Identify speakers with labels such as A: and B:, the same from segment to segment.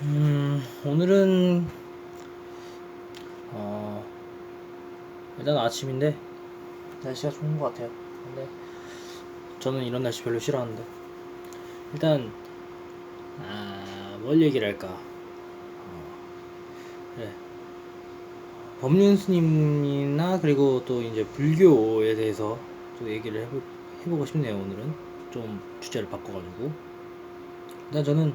A: 음, 오늘은 어, 일단 아침인데 날씨가 좋은 것 같아요. 근데 저는 이런 날씨 별로 싫어하는데 일단 아, 뭘 얘기를 할까? 어, 그래. 법륜 스님이나 그리고 또 이제 불교에 대해서 또 얘기를 해보, 해보고 싶네요. 오늘은 좀 주제를 바꿔가지고 일단 저는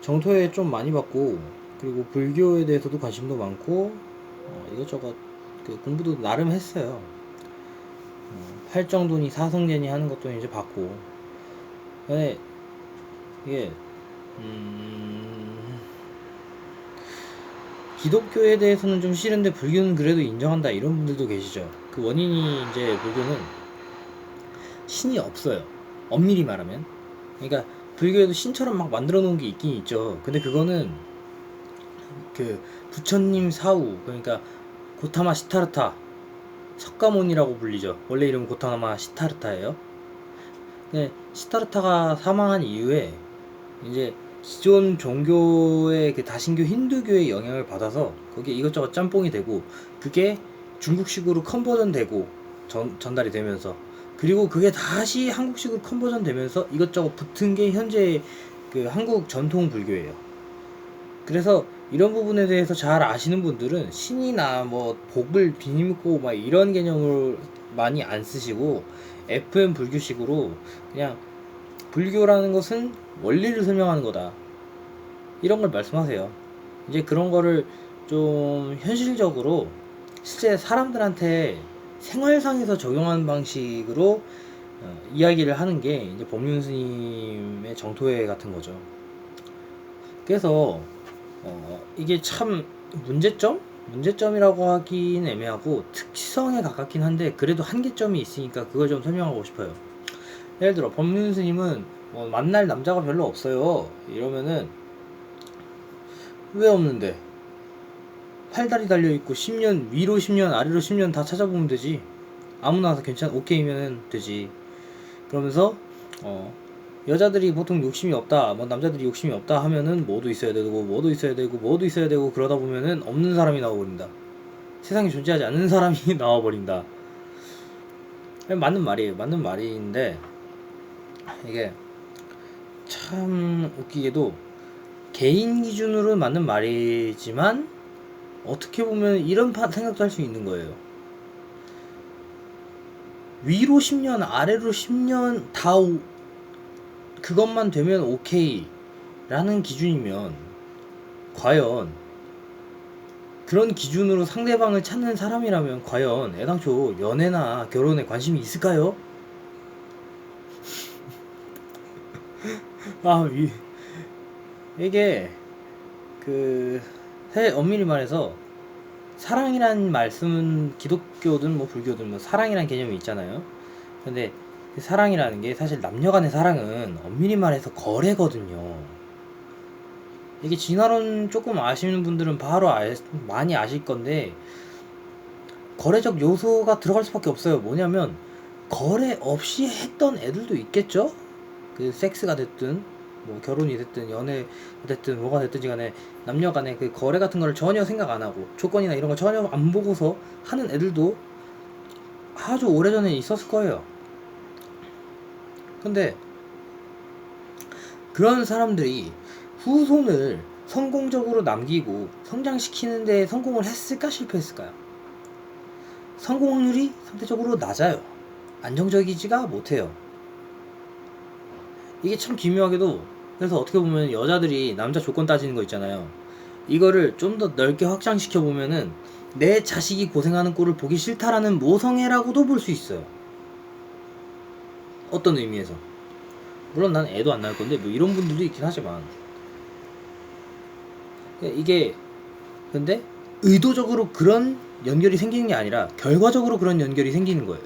A: 정토에 좀 많이 받고 그리고 불교에 대해서도 관심도 많고 어, 이것저것 그 공부도 나름 했어요. 어, 팔정도니 사성제니 하는 것도 이제 받고 근데 이게 음, 기독교에 대해서는 좀 싫은데 불교는 그래도 인정한다 이런 분들도 계시죠. 그 원인이 이제 불교는 신이 없어요. 엄밀히 말하면. 그러니까 불교에도 신처럼 막 만들어 놓은 게 있긴 있죠. 근데 그거는 그 부처님 사후 그러니까 고타마 시타르타 석가모니라고 불리죠. 원래 이름은 고타마 시타르타예요. 근데 시타르타가 사망한 이후에 이제 기존 종교의 그 다신교 힌두교의 영향을 받아서 거기에 이것저것 짬뽕이 되고 그게 중국식으로 컨버전 되고 전, 전달이 되면서 그리고 그게 다시 한국식으로 컨버전 되면서 이것저것 붙은 게 현재 그 한국 전통 불교예요. 그래서 이런 부분에 대해서 잘 아시는 분들은 신이나 뭐 복을 비님고 막 이런 개념을 많이 안 쓰시고 FM 불교식으로 그냥 불교라는 것은 원리를 설명하는 거다. 이런 걸 말씀하세요. 이제 그런 거를 좀 현실적으로 실제 사람들한테 생활상에서 적용하는 방식으로 어, 이야기를 하는 게 이제 법륜 스님의 정토회 같은 거죠. 그래서 어, 이게 참 문제점? 문제점이라고 하긴 애매하고 특성에 가깝긴 한데 그래도 한계점이 있으니까 그걸 좀 설명하고 싶어요. 예를 들어 법륜 스님은 뭐 만날 남자가 별로 없어요. 이러면은 왜 없는데? 팔다리 달려 있고 10년 위로 10년 아래로 10년 다 찾아보면 되지. 아무나 와서 괜찮 오케이면 되지. 그러면서 어 여자들이 보통 욕심이 없다, 뭐 남자들이 욕심이 없다 하면은 뭐도 있어야 되고 뭐도 있어야 되고 뭐도 있어야 되고 그러다 보면은 없는 사람이 나와버린다. 세상에 존재하지 않는 사람이 나와버린다. 맞는 말이에요. 맞는 말인데 이게 참 웃기게도 개인 기준으로 맞는 말이지만 어떻게 보면 이런 파- 생각도 할 수 있는 거예요. 위로 10년, 아래로 10년 다 오- 그것만 되면 오케이 라는 기준이면 과연 그런 기준으로 상대방을 찾는 사람이라면 과연 애당초 연애나 결혼에 관심이 있을까요? 아, 위, 이게 그 사실 엄밀히 말해서 사랑이란 말씀은 기독교든 뭐 불교든 뭐 사랑이란 개념이 있잖아요. 근데 그 사랑이라는 게 사실 남녀간의 사랑은 엄밀히 말해서 거래거든요. 이게 진화론 조금 아시는 분들은 바로 알, 많이 아실 건데 거래적 요소가 들어갈 수밖에 없어요. 뭐냐면 거래 없이 했던 애들도 있겠죠. 그 섹스가 됐든 뭐 결혼이 됐든 연애가 됐든 뭐가 됐든지 간에 남녀 간에 그 거래 같은 거를 전혀 생각 안 하고 조건이나 이런 거 전혀 안 보고서 하는 애들도 아주 오래전에 있었을 거예요. 근데 그런 사람들이 후손을 성공적으로 남기고 성장시키는 데 성공을 했을까 실패했을까요? 성공 확률이 상대적으로 낮아요. 안정적이지가 못해요. 이게 참 기묘하게도 그래서 어떻게 보면 여자들이 남자 조건 따지는 거 있잖아요. 이거를 좀 더 넓게 확장시켜 보면은 내 자식이 고생하는 꼴을 보기 싫다라는 모성애라고도 볼 수 있어요. 어떤 의미에서. 물론 난 애도 안 낳을 건데 뭐 이런 분들도 있긴 하지만 이게 근데 의도적으로 그런 연결이 생기는 게 아니라 결과적으로 그런 연결이 생기는 거예요.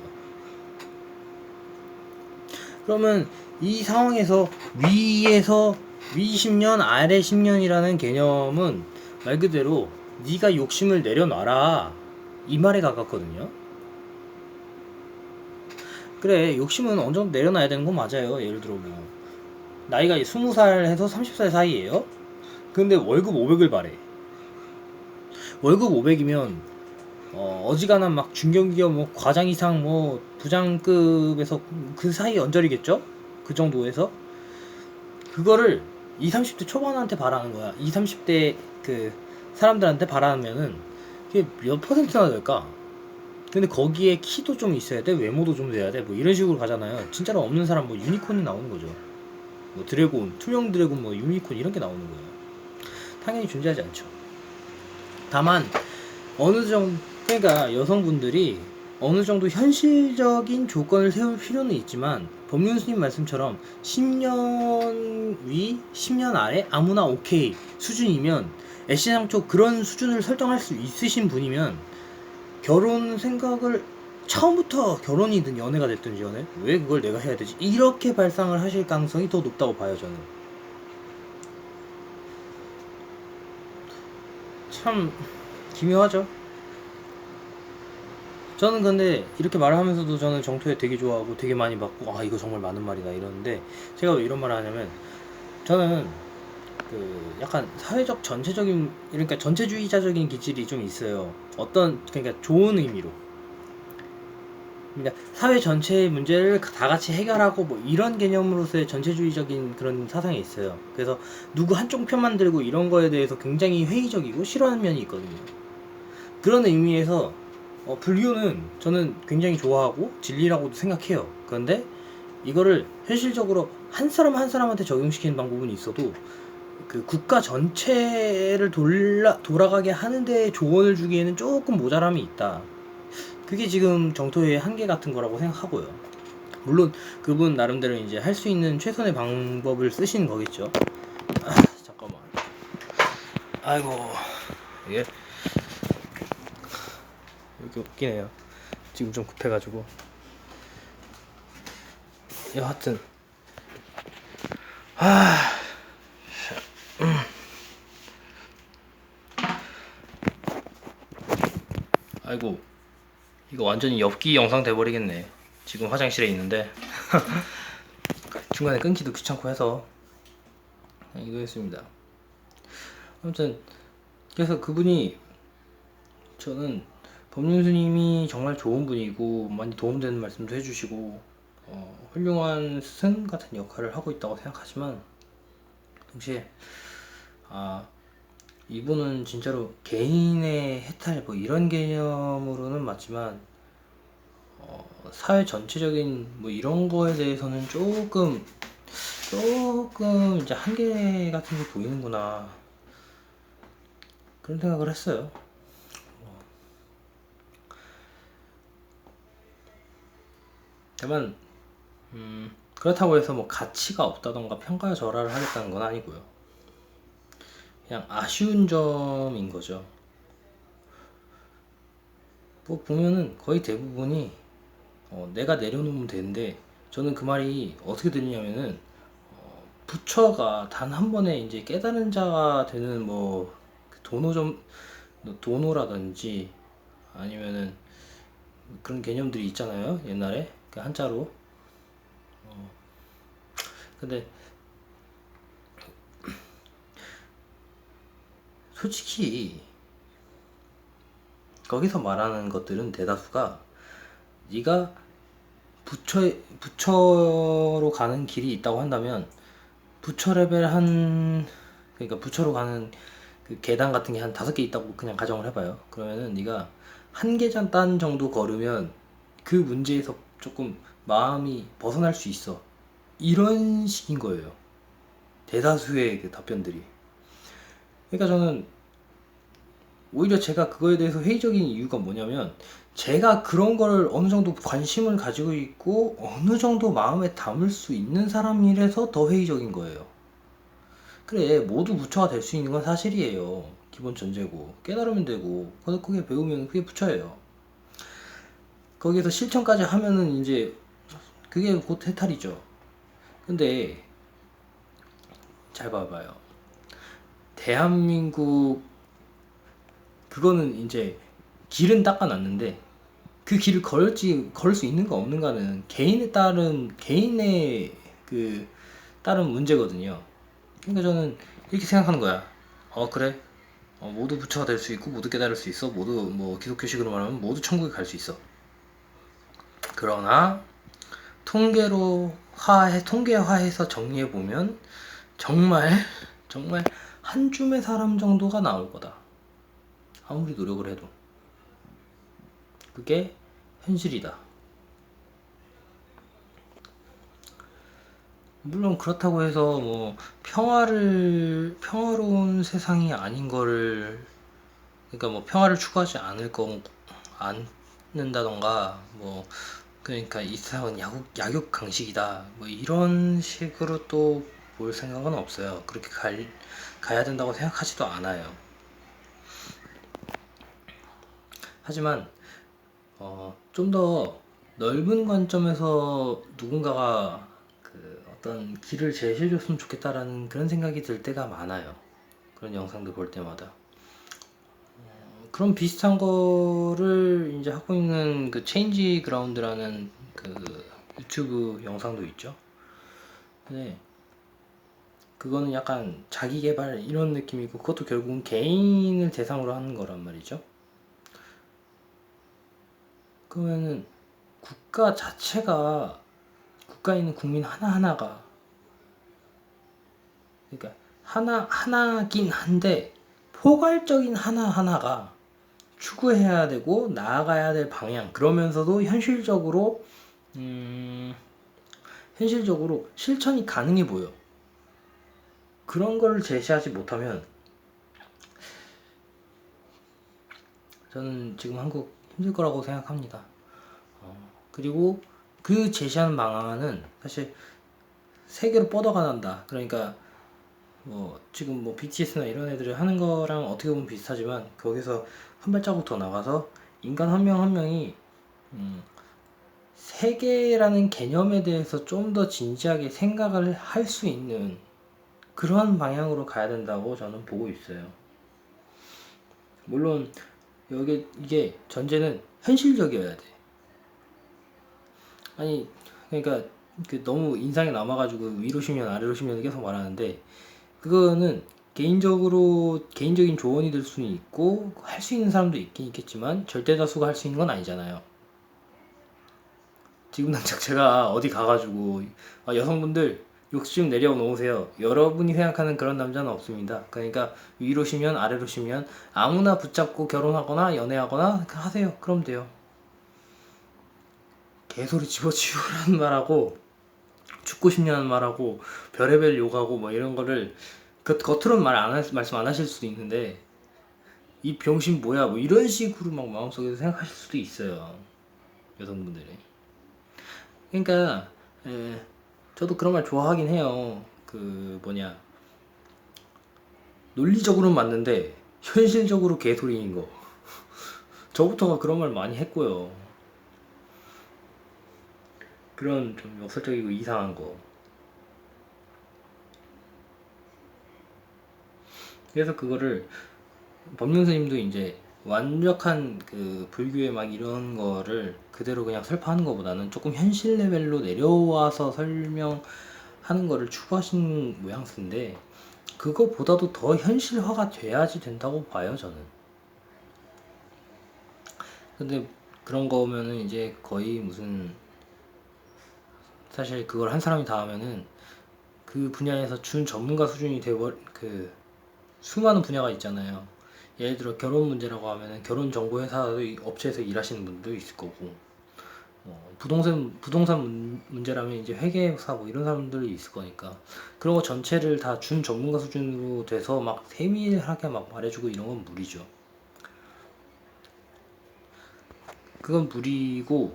A: 그러면 이 상황에서 위에서 위 10년 아래 10년이라는 개념은 말 그대로 네가 욕심을 내려놔라 이 말에 가깝거든요. 그래 욕심은 어느 정도 내려놔야 되는 건 맞아요. 예를 들어 뭐 나이가 20살 해서 30살 사이에요. 근데 월급 500을 바래. 월급 500이면 어, 어지간한 막 중견기업 뭐 과장 이상 뭐 부장급에서 그 사이 언저리겠죠? 그 정도에서 그거를 20, 30대 초반한테 바라는 거야. 20, 30대 그 사람들한테 바라면은 그게 몇 퍼센트나 될까? 근데 거기에 키도 좀 있어야 돼, 외모도 좀 돼야 돼, 뭐 이런 식으로 가잖아요. 진짜로 없는 사람 뭐 유니콘이 나오는 거죠. 뭐 드래곤, 투명 드래곤, 뭐 유니콘 이런 게 나오는 거예요. 당연히 존재하지 않죠. 다만 어느 정도 그러니까 여성분들이 어느 정도 현실적인 조건을 세울 필요는 있지만 법륜스님 말씀처럼 10년 위, 10년 아래 아무나 오케이 수준이면 애시당초 그런 수준을 설정할 수 있으신 분이면 결혼 생각을 처음부터 결혼이든 연애가 됐든지 연애 왜 그걸 내가 해야 되지? 이렇게 발상을 하실 가능성이 더 높다고 봐요 저는. 참 기묘하죠 저는 근데 이렇게 말을 하면서도 저는 정토에 되게 좋아하고 되게 많이 받고 아 이거 정말 맞는 말이다 이러는데 제가 왜 이런 말을 하냐면 저는 그 약간 사회적 전체적인 그러니까 전체주의자적인 기질이 좀 있어요. 어떤 그러니까 좋은 의미로. 그러니까 사회 전체의 문제를 다 같이 해결하고 뭐 이런 개념으로서의 전체주의적인 그런 사상이 있어요. 그래서 누구 한쪽 편만 들고 이런 거에 대해서 굉장히 회의적이고 싫어하는 면이 있거든요. 그런 의미에서 어, 불교는 저는 굉장히 좋아하고 진리라고도 생각해요. 그런데 이거를 현실적으로 한 사람 한 사람한테 적용시키는 방법은 있어도 그 국가 전체를 돌라, 돌아가게 하는데 조언을 주기에는 조금 모자람이 있다. 그게 지금 정토의 한계 같은 거라고 생각하고요. 물론 그분 나름대로 이제 할 수 있는 최선의 방법을 쓰시는 거겠죠. 아, 잠깐만. 아이고 이게 이렇게 웃기네요. 지금 좀 급해가지고. 여하튼. 아. 음. 아이고. 이거 완전히 엽기 영상 돼버리겠네. 지금 화장실에 있는데. 중간에 끊기도 귀찮고 해서. 이거 했습니다. 아무튼. 그래서 그분이 저는 법륜스님이 정말 좋은 분이고 많이 도움되는 말씀도 해주시고 어, 훌륭한 스승 같은 역할을 하고 있다고 생각하지만 동시에 아 이분은 진짜로 개인의 해탈 뭐 이런 개념으로는 맞지만 어, 사회 전체적인 뭐 이런 거에 대해서는 조금 조금 이제 한계 같은 게 보이는구나 그런 생각을 했어요. 다만 음, 그렇다고 해서 뭐 가치가 없다던가 평가 절하를 하겠다는 건 아니고요. 그냥 아쉬운 점인 거죠. 뭐 보면은 거의 대부분이 어, 내가 내려놓으면 되는데 저는 그 말이 어떻게 들리냐면은 어, 부처가 단 한 번에 이제 깨달은 자가 되는 뭐 도노점 도노라든지 아니면은 그런 개념들이 있잖아요 옛날에 그 한자로. 어. 근데 솔직히 거기서 말하는 것들은 대다수가 네가 부처 부처로 가는 길이 있다고 한다면 부처 레벨 한 그러니까 부처로 가는 그 계단 같은 게 한 다섯 개 있다고 그냥 가정을 해봐요. 그러면은 네가 한 계단 딴 정도 걸으면 그 문제에서 조금 마음이 벗어날 수 있어. 이런 식인 거예요. 대다수의 그 답변들이. 그러니까 저는 오히려 제가 그거에 대해서 회의적인 이유가 뭐냐면 제가 그런 걸 어느 정도 관심을 가지고 있고 어느 정도 마음에 담을 수 있는 사람이라서 더 회의적인 거예요. 그래 모두 부처가 될 수 있는 건 사실이에요. 기본 전제고 깨달으면 되고 그게 배우면 그게 부처예요. 거기에서 실천까지 하면은 이제 그게 곧 해탈이죠. 근데 잘 봐봐요. 대한민국 그거는 이제 길은 닦아놨는데 그 길을 걸지 걸 수 있는가 없는가는 개인에 따른 개인의 그 따른 문제거든요. 그러니까 저는 이렇게 생각하는 거야. 어 그래 어, 모두 부처가 될 수 있고 모두 깨달을 수 있어 모두 뭐 기독교식으로 말하면 모두 천국에 갈 수 있어 그러나 통계로 화해 통계화해서 정리해 보면 정말 정말 한 줌의 사람 정도가 나올 거다. 아무리 노력을 해도. 그게 현실이다. 물론 그렇다고 해서 뭐 평화를 평화로운 세상이 아닌 거를 그러니까 뭐 평화를 추구하지 않을 거않 는다던가 뭐 그러니까 이 세상은 약육 약육 강식이다 뭐 이런 식으로 또 볼 생각은 없어요 그렇게 갈 가야 된다고 생각하지도 않아요 하지만 어, 좀 더 넓은 관점에서 누군가가 그 어떤 길을 제시해 줬으면 좋겠다라는 그런 생각이 들 때가 많아요. 그런 영상들 볼 때마다. 어, 그런 비슷한 거를 이제 하고 있는 그 체인지 그라운드라는 그 유튜브 영상도 있죠. 근데 그거는 약간 자기 개발 이런 느낌이고 그것도 결국은 개인을 대상으로 하는 거란 말이죠. 그러면은 국가 자체가 국가에 있는 국민 하나하나가 그러니까 하나 하나긴 한데 포괄적인 하나하나가 추구해야 되고 나아가야 될 방향 그러면서도 현실적으로 음, 현실적으로 실천이 가능해 보여. 그런 걸 제시하지 못하면 저는 지금 한국 힘들 거라고 생각합니다. 어, 그리고 그 제시하는 방안은 사실 세계로 뻗어가 난다. 그러니까 뭐 지금 뭐 BTS나 이런 애들이 하는 거랑 어떻게 보면 비슷하지만 거기서 한 발자국 더 나가서 인간 한명한 명이 음, 세계라는 개념에 대해서 좀 더 진지하게 생각을 할 수 있는 그런 방향으로 가야 된다고 저는 보고 있어요. 물론 여기 이게 전제는 현실적이어야 돼. 아니 그러니까 그 너무 인상에 남아가지고 위로 쉬면 아래로 쉬면 계속 말하는데 그거는 개인적으로 개인적인 조언이 될 수는 있고 할 수 있는 사람도 있긴 있겠지만 절대 다수가 할 수 있는 건 아니잖아요. 지금 당장 제가 어디 가가지고 아, 여성분들 욕심 내려놓으세요. 여러분이 생각하는 그런 남자는 없습니다. 그러니까 위로 쉬면 아래로 쉬면 아무나 붙잡고 결혼하거나 연애하거나 하세요. 그럼 돼요. 개소리 집어치우라는 말하고 죽고 싶냐는 말하고 별의별 욕하고 뭐 이런 거를 그 겉으로는 말 안 말씀 안 하실 수도 있는데 이 병신 뭐야 뭐 이런 식으로 막 마음속에서 생각하실 수도 있어요 여성분들이. 그러니까 에, 저도 그런 말 좋아하긴 해요. 그 뭐냐 논리적으로는 맞는데 현실적으로 개소리인 거. 저부터가 그런 말 많이 했고요. 그런 좀 역설적이고 이상한 거. 그래서 그거를 법륜 스님도 이제 완벽한 그 불교의 막 이런 거를 그대로 그냥 설파하는 것보다는 조금 현실 레벨로 내려와서 설명하는 거를 추구하신 모양새인데 그거보다도 더 현실화가 돼야지 된다고 봐요 저는. 근데 그런 거면은 이제 거의 무슨 사실 그걸 한 사람이 다 하면은 그 분야에서 준 전문가 수준이 되버 그 수많은 분야가 있잖아요. 예를 들어 결혼 문제라고 하면은 결혼 정보 회사 업체에서 일하시는 분도 있을 거고 뭐 부동산 부동산 문제라면 이제 회계사 뭐 이런 사람들이 있을 거니까 그런 거 전체를 다 준 전문가 수준으로 돼서 막 세밀하게 막 말해주고 이런 건 무리죠. 그건 무리고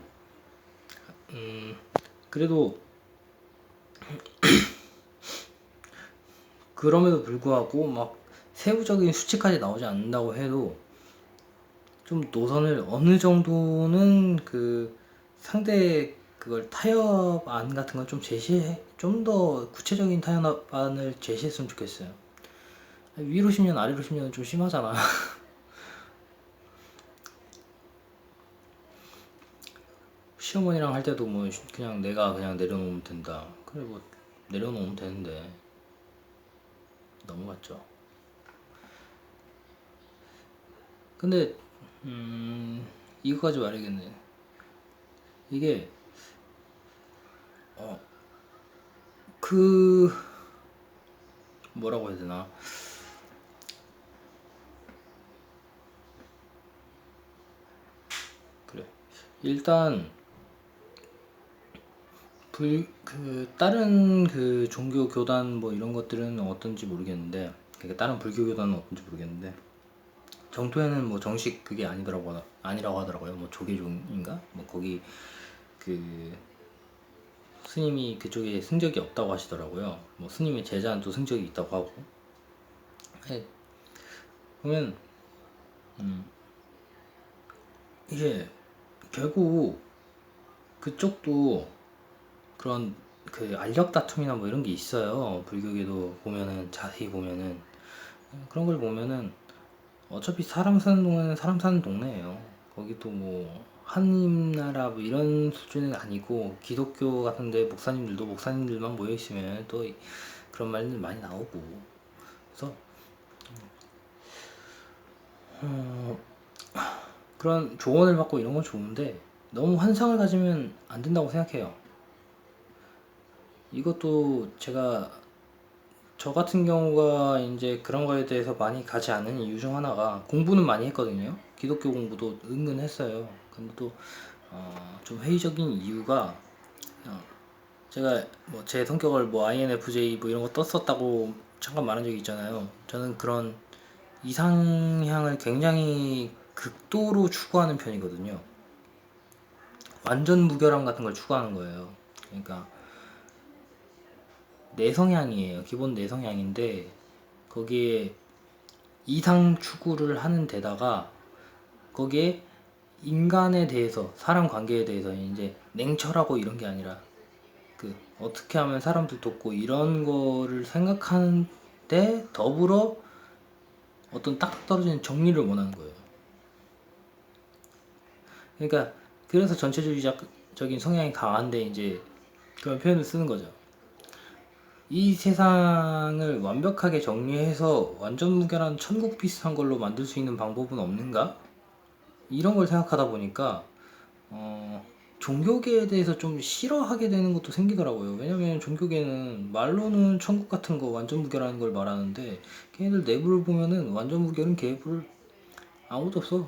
A: 음 그래도 그럼에도 불구하고 막 세부적인 수치까지 나오지 않는다고 해도 좀 노선을 어느 정도는 그 상대 그걸 타협안 같은 걸 좀 제시해 좀 더 구체적인 타협안을 제시했으면 좋겠어요. 위로 10년 아래로 10년은 좀 심하잖아. 시어머니랑 할 때도 뭐 그냥 내가 그냥 내려놓으면 된다. 그래 뭐 내려놓으면 되는데 넘어갔죠. 근데 음 이거까지 말해야겠네. 이게 어 그 뭐라고 해야 되나? 그래. 일단 불 그 다른 그 종교 교단 뭐 이런 것들은 어떤지 모르겠는데 그러니까 다른 불교 교단은 어떤지 모르겠는데 정토에는 뭐 정식 그게 아니더라고 하- 아니라고 하더라고요. 뭐 조계종인가? 뭐 거기 그 스님이 그쪽에 승적이 없다고 하시더라고요. 뭐 스님의 제자는 또 승적이 있다고 하고. 네. 보면 음 이게 결국 그쪽도 그런 그 알력 다툼이나 뭐 이런 게 있어요. 불교계도 보면은 자세히 보면은 그런 걸 보면은 어차피 사람 사는 동네는 사람 사는 동네예요. 거기도 뭐 한나라 뭐 이런 수준은 아니고 기독교 같은데 목사님들도 목사님들만 모여 있으면 또 이- 그런 말들 많이 나오고 그래서 어, 그런 조언을 받고 이런 건 좋은데 너무 환상을 가지면 안 된다고 생각해요. 이것도 제가 저 같은 경우가 이제 그런 거에 대해서 많이 가지 않은 이유 중 하나가 공부는 많이 했거든요. 기독교 공부도 은근 했어요. 근데 또, 어, 좀 회의적인 이유가, 어, 제가 뭐 제 성격을 뭐 INFJ 뭐 이런 거 떴었다고 잠깐 말한 적이 있잖아요. 저는 그런 이상향을 굉장히 극도로 추구하는 편이거든요. 완전 무결함 같은 걸 추구하는 거예요. 그러니까, 내성향이에요. 기본 내성향인데 거기에 이상 추구를 하는 데다가 거기에 인간에 대해서 사람 관계에 대해서 이제 냉철하고 이런 게 아니라 그 어떻게 하면 사람들 돕고 이런 거를 생각하는데 더불어 어떤 딱 떨어지는 정리를 원하는 거예요. 그러니까 그래서 전체주의적인 성향이 강한데 이제 그런 표현을 쓰는 거죠. 이 세상을 완벽하게 정리해서 완전 무결한 천국 비슷한 걸로 만들 수 있는 방법은 없는가? 이런 걸 생각하다 보니까 어, 종교계에 대해서 좀 싫어하게 되는 것도 생기더라고요. 왜냐면 종교계는 말로는 천국 같은 거 완전 무결하는 걸 말하는데 걔네들 내부를 보면은 완전 무결은 개불 아무도 없어.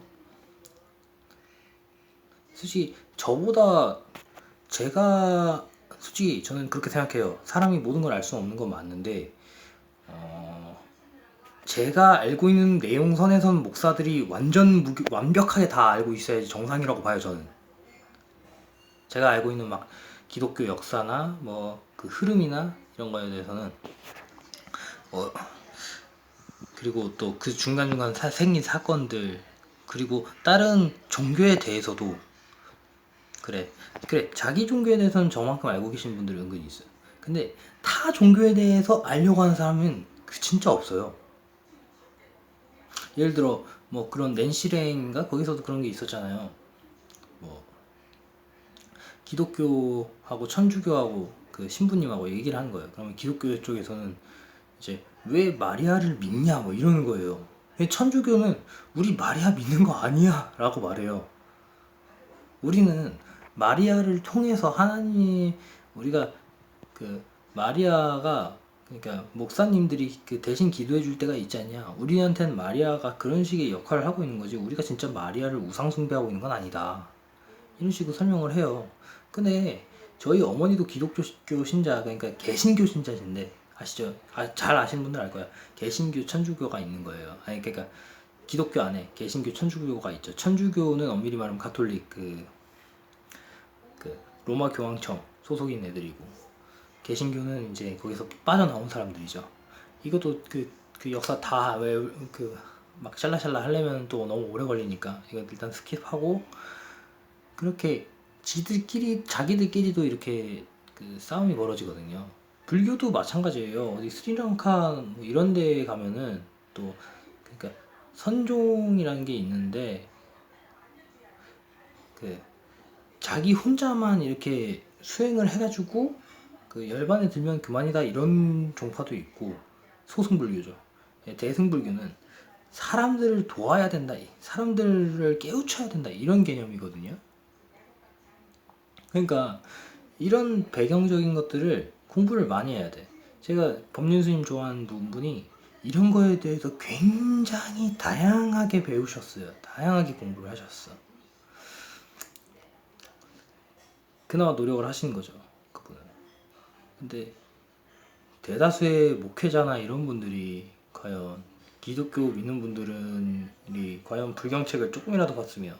A: 솔직히 저보다 제가 솔직히 저는 그렇게 생각해요. 사람이 모든 걸 알 수는 없는 건 맞는데 어, 제가 알고 있는 내용 선에선 목사들이 완전 무, 완벽하게 다 알고 있어야지 정상이라고 봐요 저는. 제가 알고 있는 막 기독교 역사나 뭐 그 흐름이나 이런 거에 대해서는 어, 그리고 또 그 중간중간 사- 생긴 사건들 그리고 다른 종교에 대해서도 그래. 그래. 자기 종교에 대해서는 저만큼 알고 계신 분들이 은근히 있어요. 근데 타 종교에 대해서 알려고 하는 사람은 그 진짜 없어요. 예를 들어 뭐 그런 낸시레인가? 거기서도 그런 게 있었잖아요. 뭐 기독교하고 천주교하고 그 신부님하고 얘기를 하는 거예요. 그러면 기독교 쪽에서는 이제 왜 마리아를 믿냐? 뭐 이러는 거예요. 천주교는 우리 마리아 믿는 거 아니야? 라고 말해요. 우리는 마리아를 통해서 하나님 우리가 그 마리아가 그러니까 목사님들이 그 대신 기도해 줄 때가 있지 않냐. 우리한테는 마리아가 그런 식의 역할을 하고 있는 거지. 우리가 진짜 마리아를 우상 숭배하고 있는 건 아니다. 이런 식으로 설명을 해요. 근데 저희 어머니도 기독교 신자 그러니까 개신교 신자신데 아시죠? 아, 잘 아시는 분들 알 거야 개신교 천주교가 있는 거예요. 아니 그러니까 기독교 안에 개신교 천주교가 있죠. 천주교는 엄밀히 말하면 가톨릭 그그 로마 교황청 소속인 애들이고 개신교는 이제 거기서 빠져나온 사람들이죠. 이것도 그, 그 역사 다 왜 그 막 샬라샬라 하려면 또 너무 오래 걸리니까 이거 일단 스킵하고 그렇게 지들끼리 자기들끼리도 이렇게 그 싸움이 벌어지거든요. 불교도 마찬가지예요. 어디 스리랑카 뭐 이런 데 가면은 또 그러니까 선종이라는 게 있는데 그 자기 혼자만 이렇게 수행을 해가지고 그 열반에 들면 그만이다 이런 종파도 있고 소승불교죠. 예, 대승불교는 사람들을 도와야 된다, 사람들을 깨우쳐야 된다 이런 개념이거든요. 그러니까 이런 배경적인 것들을 공부를 많이 해야 돼. 제가 법륜스님 좋아하는 분이 이런 거에 대해서 굉장히 다양하게 배우셨어요. 다양하게 공부를 하셨어. 그나마 노력을 하신 거죠. 그분은. 근데 대다수의 목회자나 이런 분들이 과연 기독교 믿는 분들은 이 과연 불경책을 조금이라도 봤으면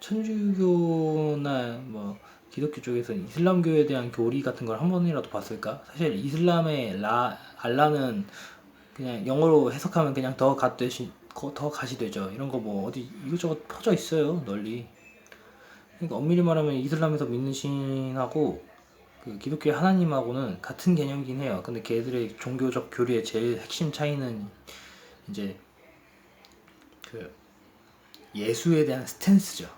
A: 천주교나 뭐 기독교 쪽에서는 이슬람교에 대한 교리 같은 걸 한 번이라도 봤을까? 사실 이슬람의 라 알라는 그냥 영어로 해석하면 그냥 더 갓되시 더 가시 되죠. 이런 거 뭐 어디 이것저것 퍼져 있어요 널리. 그러니까 엄밀히 말하면 이슬람에서 믿는 신하고 그 기독교의 하나님하고는 같은 개념이긴 해요. 근데 걔들의 종교적 교리의 제일 핵심 차이는 이제 그 예수에 대한 스탠스죠.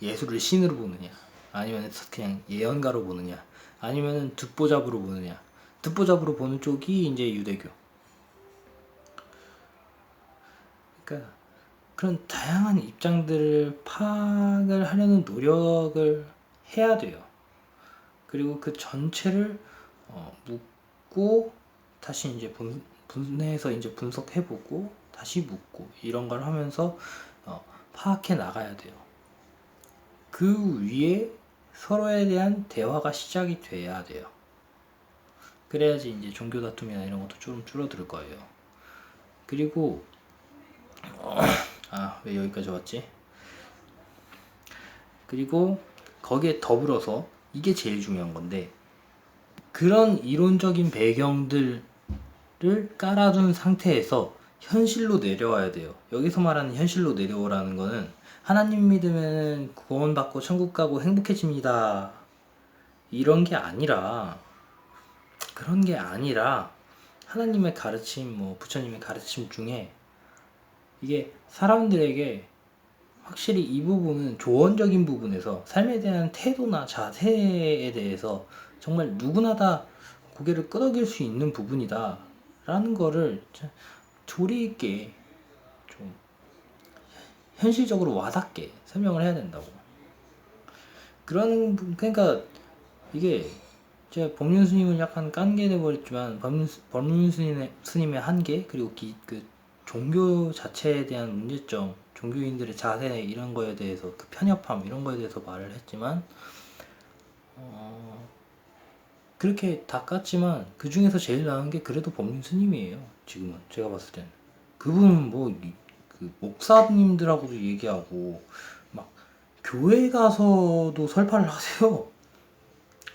A: 예수를 신으로 보느냐, 아니면 그냥 예언가로 보느냐, 아니면 듣보잡으로 보느냐. 듣보잡으로 보는 쪽이 이제 유대교. 그러니까 그런 다양한 입장들을 파악을 하려는 노력을 해야 돼요. 그리고 그 전체를 어, 묻고 다시 이제 분, 분해해서 이제 분석해보고 다시 묻고 이런 걸 하면서 어, 파악해 나가야 돼요. 그 위에 서로에 대한 대화가 시작이 돼야 돼요. 그래야지 이제 종교 다툼이나 이런 것도 좀 줄어들 거예요. 그리고 아 왜 여기까지 왔지? 그리고 거기에 더불어서 이게 제일 중요한 건데 그런 이론적인 배경들을 깔아둔 상태에서 현실로 내려와야 돼요. 여기서 말하는 현실로 내려오라는 거는 하나님 믿으면 구원받고 천국 가고 행복해집니다. 이런 게 아니라 그런 게 아니라 하나님의 가르침, 뭐 부처님의 가르침 중에 이게 사람들에게 확실히 이 부분은 조언적인 부분에서 삶에 대한 태도나 자세에 대해서 정말 누구나 다 고개를 끄덕일 수 있는 부분이다. 라는 거를 참 조리 있게 좀 현실적으로 와닿게 설명을 해야 된다고. 그런, 부- 그러니까 이게 제가 법륜 스님은 약간 깐게 돼버렸지만 법륜, 스- 법륜 스님의, 스님의 한계 그리고 기, 그 종교 자체에 대한 문제점, 종교인들의 자세 이런 거에 대해서 그 편협함 이런 거에 대해서 말을 했지만 어, 그렇게 다 깠지만 그 중에서 제일 나은 게 그래도 법륜 스님이에요. 지금은 제가 봤을 때는 그분은 뭐 그 목사님들하고도 얘기하고 막 교회 가서도 설파를 하세요.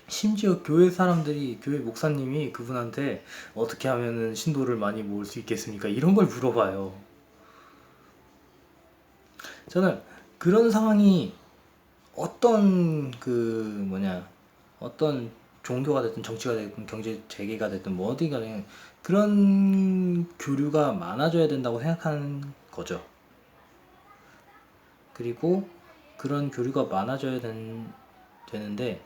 A: 심지어 교회 사람들이 교회 목사님이 그분한테 어떻게 하면은 신도를 많이 모을 수 있겠습니까? 이런 걸 물어봐요. 저는 그런 상황이 어떤 그 뭐냐 어떤 종교가 됐든 정치가 됐든 경제 재계가 됐든 뭐 어디가 됐든 그런 교류가 많아져야 된다고 생각하는 거죠. 그리고 그런 교류가 많아져야 된, 되는데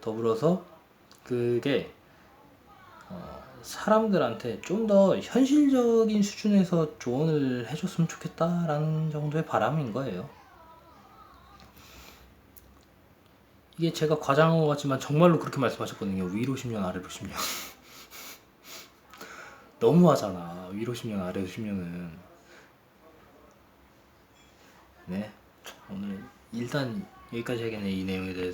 A: 더불어서 그게 어, 사람들한테 좀 더 현실적인 수준에서 조언을 해줬으면 좋겠다라는 정도의 바람인 거예요. 이게 제가 과장한 것 같지만 정말로 그렇게 말씀하셨거든요. 위로 10년, 아래로 10년. 너무하잖아. 위로 10년, 아래로 10년은. 네. 오늘 일단 여기까지 하겠네, 이 내용에 대해서.